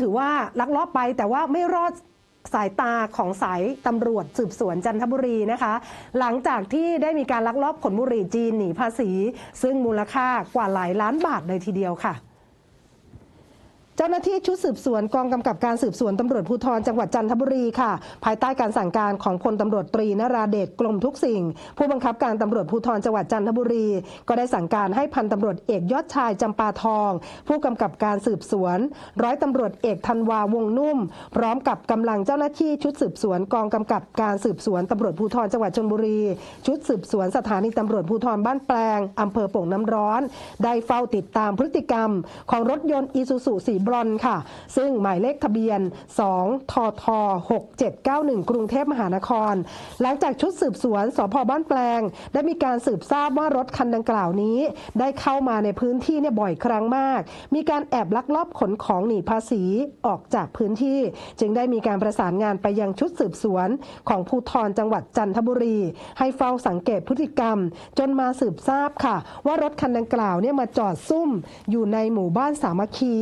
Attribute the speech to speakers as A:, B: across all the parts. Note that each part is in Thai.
A: ถือว่าลักลอบไปแต่ว่าไม่รอดสายตาของสายตำรวจสืบสวนจันทบุรีนะคะ หลังจากที่ได้มีการลักลอบขนบุหรี่จีนหนีภาษี ซึ่งมูลค่ากว่าหลายล้านบาทเลยทีเดียวค่ะ เจ้าหน้าที่ชุดสืบสวนกองกำกับการสืบสวนตำรวจภูธรจังหวัดจันทบุรีค่ะ ภายใต้การสั่งการของพลตำรวจตรีนราเดชกลมทุกสิ่ง ผู้บังคับการตำรวจภูธรจังหวัดจันทบุรี ก็ได้สั่งการให้พันตำรวจเอกยอดชายจำปาทอง ผู้กำกับการสืบสวน ร้อยตำรวจเอกธันวาวงนุ่ม พร้อมกับกำลังเจ้าหน้าที่ชุดสืบสวนกองกำกับการสืบสวนตำรวจภูธรจังหวัดชลบุรี ชุดสืบสวนสถานีตำรวจภูธรบ้านแปลงอำเภอโป่งน้ำร้อน ได้เฝ้าติดตามพฤติกรรม ของรถยนต์อีซูซูสีบรอนซ์ค่ะ ซึ่งหมายเลขทะเบียน 2 ทท 6791 กรุงเทพมหานคร หลังจากชุดสืบสวนสพบ้านแปลง ได้มีการสืบทราบว่ารถคันดังกล่าวนี้ ได้เข้ามาในพื้นที่เนี่ยบ่อยครั้งมาก มีการแอบลักลอบขนของหนีภาษีออกจากพื้นที่ จึงได้มีการประสานงานไปยังชุดสืบสวนของภูธรจังหวัดจันทบุรี ให้เฝ้าสังเกตพฤติกรรม จนมาสืบทราบค่ะ ว่ารถคันดังกล่าวเนี่ยมาจอดซุ่มอยู่ในหมู่บ้านสามัคคี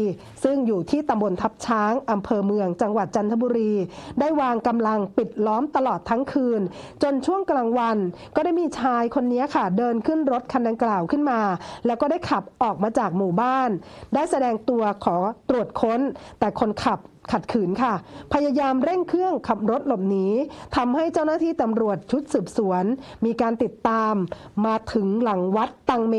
A: ซึ่งอยู่ที่ตำบลทับช้างอำเภอเมือง จังหวัดจันทบุรี ได้วางกำลังปิดล้อมตลอดทั้งคืน จนช่วงกลางวัน ก็ได้มีชายคนนี้ค่ะ เดินขึ้นรถคันดังกล่าวขึ้นมา แล้วก็ได้ขับออกมาจากหมู่บ้าน ได้แสดงตัวขอตรวจค้น แต่คนขับ ขัดขืนค่ะ พยายามเร่งเครื่องขับรถหลบหนีทำให้เจ้าหน้าที่ตำรวจชุดสืบสวน มีการติดตามมาถึงหลังวัดตังเม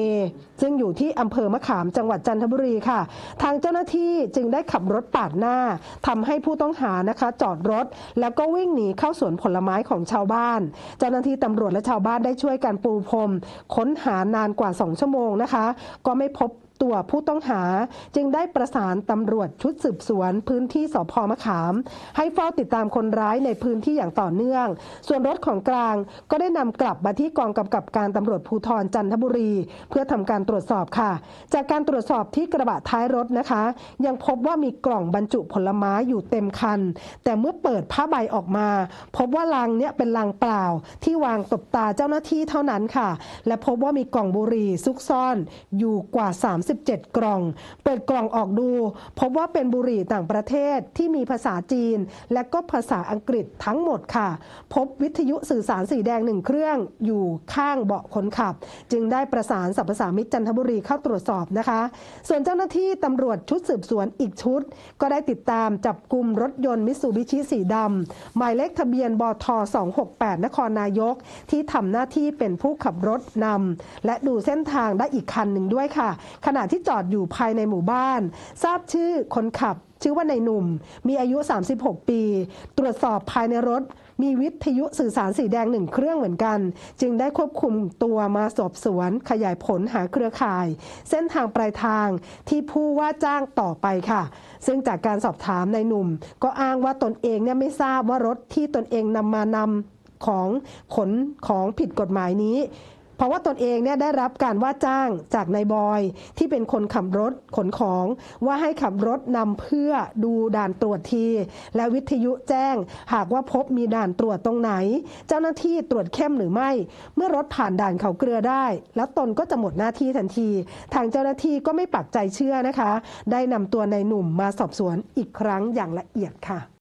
A: ซึ่งอยู่ที่อำเภอมะขามจังหวัดจันทบุรีค่ะ ทางเจ้าหน้าที่จึงได้ขับรถปาดหน้าทำให้ผู้ต้องหานะคะ จอดรถ แล้วก็วิ่งหนีเข้าสวนผลไม้ของชาวบ้าน เจ้าหน้าที่ตำรวจและชาวบ้านได้ช่วยกันปูพรมค้นหานานกว่า 2 ชั่วโมงนะคะ ก็ไม่พบ ตัวผู้ต้องหา จึงได้ประสานตำรวจชุดสืบสวน พื้นที่สพมะขาม ให้เฝ้าติดตามคนร้ายในพื้นที่อย่างต่อเนื่อง ส่วนรถของกลางก็ได้นำกลับมาที่กองกำกับการตำรวจภูธรจันทบุรี เพื่อทำการตรวจสอบค่ะ จากการตรวจสอบที่กระบะท้ายรถนะคะ ยังพบว่ามีกล่องบรรจุผลไม้อยู่เต็มคัน แต่เมื่อเปิดผ้าใบออกมา พบว่าลังเนี่ยเป็นลังเปล่า ที่วางตบตาเจ้าหน้าที่เท่านั้นค่ะ และพบว่ามีกล่องบุหรี่ซุกซ่อนอยู่กว่า37กล่อง เปิดกล่องออกดู พบว่าเป็นบุหรี่ต่างประเทศที่มีภาษาจีน และก็ภาษาอังกฤษทั้งหมดค่ะ พบวิทยุสื่อสารสีแดงหนึ่งเครื่องอยู่ข้างเบาะคนขับ จึงได้ประสานสรรพสามิตจันทบุรีเข้าตรวจสอบนะคะ ส่วนเจ้าหน้าที่ตำรวจชุดสืบสวนอีกชุด ก็ได้ติดตามจับกลุ่มรถยนต์มิตซูบิชิสีดำหมายเลขทะเบียนบท268 นครนายก ที่ทำหน้าที่เป็นผู้ขับรถนำและดูเส้นทางได้อีกคันหนึ่งด้วยค่ะขณะที่จอดอยู่ภายในหมู่บ้าน ทราบชื่อคนขับ ชื่อว่านายหนุ่ม มีอายุ 36 ปี ตรวจสอบภายในรถ มีวิทยุสื่อสารสีแดงหนึ่งเครื่องเหมือนกัน จึงได้ควบคุมตัวมาสอบสวน ขยายผลหาเครือข่าย เส้นทางปลายทางที่ผู้ว่าจ้างต่อไปค่ะ ซึ่งจากการสอบถามนายหนุ่ม ก็อ้างว่าตนเองเนี่ยไม่ทราบว่ารถที่ตนเองนำมานำของขนของผิดกฎหมายนี้ เพราะว่าตนเองเนี่ยได้รับการว่าจ้างจากนายบอย ที่เป็นคนขับรถขนของว่าให้ขับรถนำเพื่อดูด่านตรวจที และวิทยุแจ้ง หากว่าพบมีด่านตรวจตรงไหน เจ้าหน้าที่ตรวจเข้มหรือไม่ เมื่อรถผ่านด่านเขาเกลือได้ แล้วตนก็จะหมดหน้าที่ทันที ทางเจ้าหน้าที่ก็ไม่ปักใจเชื่อนะคะ ได้นำตัวนายหนุ่มมาสอบสวนอีกครั้งอย่างละเอียดค่ะ